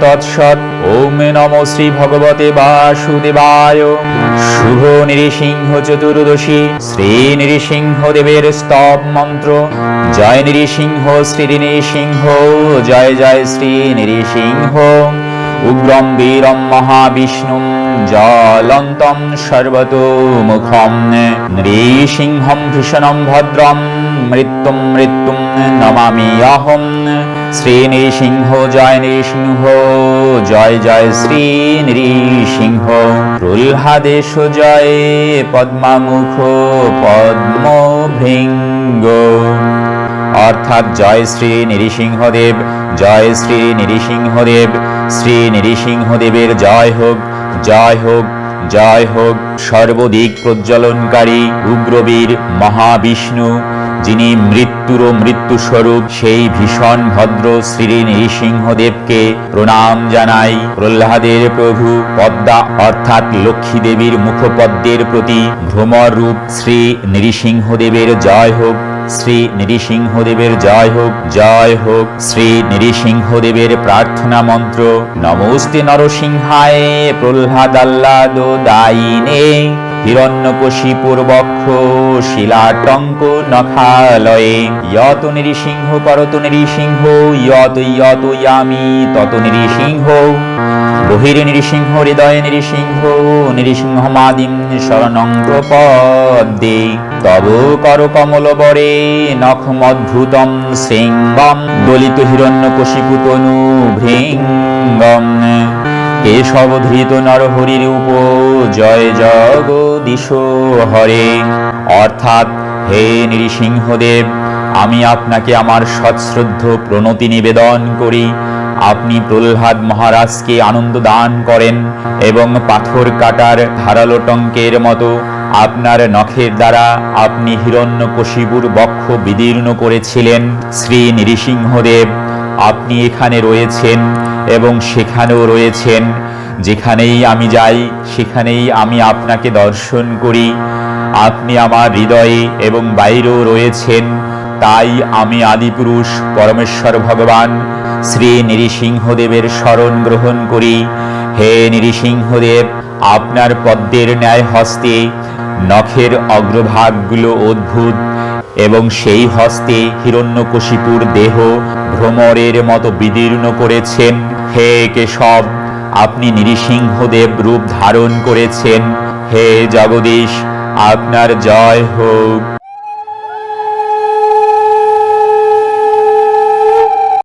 তৎসৎ। ওম নম শ্রী ভগবতে বাসুদেবায়। শুভ নৃসিংহ চতুর্দশী। শ্রী নৃসিংহ দেবের স্তব মন্ত্র। জয় নৃসিংহ শ্রী নৃসিংহ। জয় জয় শ্রী নৃসিংহ। উগ্রম বীরম মহাবিষ্ণুম। জলন্তম সর্বতোমুখম নৃসিংহম ভীষণম ভদ্রম মৃত্যুম মৃত্যুম নমামি অহম শ্রী নৃসিংহ জয় নৃসিংহ জয় জয় শ্রী নৃসিংহ প্রহ্লাদেশ জয় পদ্মামুখ পদ্ম ভৃঙ্গ অর্থাৎ জয় শ্রী নৃসিংহদেব জয় শ্রী নৃসিংহদেব শ্রী নৃসিংহদেবের জয় হোক। জয় হোক জয় হোক সর্বদিক প্রজ্বলনকারী উগ্রবীর মহাবিষ্ণু, যিনি মৃত্যুর মৃত্যু স্বরূপ সেই ভীষণ ভদ্র শ্রী নৃসিংহদেবকে প্রণাম জানাই। প্রহ্লাদের প্রভু পদ্মা অর্থাৎ লক্ষ্মী দেবীর মুখপদ্মের প্রতি ভ্রমর রূপ শ্রী নৃসিংহদেবের জয় হোক। শ্রী নৃসিংহদেবের জয় হোক জয় হোক। শ্রী নৃসিংহদেবের প্রার্থনা মন্ত্র নমস্তে নরসিংহায় প্রহ্লাদাল্লাদ দায়িনে। হিরণ্যকশিপুর বক্ষ শিলাটঙ্ক নখালয়ে, যত নৃসিংহ, করত নৃসিংহ, যত যত ইয়ামি, তত নৃসিংহ। বহির নৃসিংহ, হৃদয় নৃসিংহ, নৃসিংহমাদিম শরণং প্রপদ্যে। তব কর কমল বরে নখমদ্ভুতম শৃঙ্গম, দলিত হিরণ্য কশিপুতনু ভৃঙ্গম। কেশবধৃত নরহরি রূপ জয় জগদীশ হরে। অর্থাৎ হে নৃসিংহদেব, আমি আপনাকে আমার সৎশ্রদ্ধ প্রণতি নিবেদন করি। আপনি প্রহ্লাদ মহারাজকে আনন্দ দান করেন এবং পাথর কাটার ধারালো টঙ্কের মতো আপনার নখের দ্বারা আপনি হিরণ্যকশিপুর বক্ষ বিদীর্ণ করেছিলেন। শ্রী নৃসিংহদেব, আপনি এখানে রয়েছেন। এবং সেখানেও রয়েছেন, যেখানেই আমি যাই, সেখানেই আমি আপনাকে দর্শন করি। আপনি আমার হৃদয়ে এবং বাইরেও রয়েছেন, তাই আমি আদিপুরুষ, পরমেশ্বর ভগবান, শ্রী নৃসিংহদেবের স্মরণ গ্রহণ করি। হে নৃসিংহদেব, আপনার পদ্মের ন্যায় হস্তে নখের অগ্রভাগগুলো অদ্ভুত। এবং সেই হস্তে হিরণ্যকশিপুর দেহ ভ্রমরের মতো বিদীর্ণ করেছেন। হে কেশব, আপনি নৃসিংহদেব রূপ ধারণ করেছেন। হে জগদীশ, আপনার জয় হোক।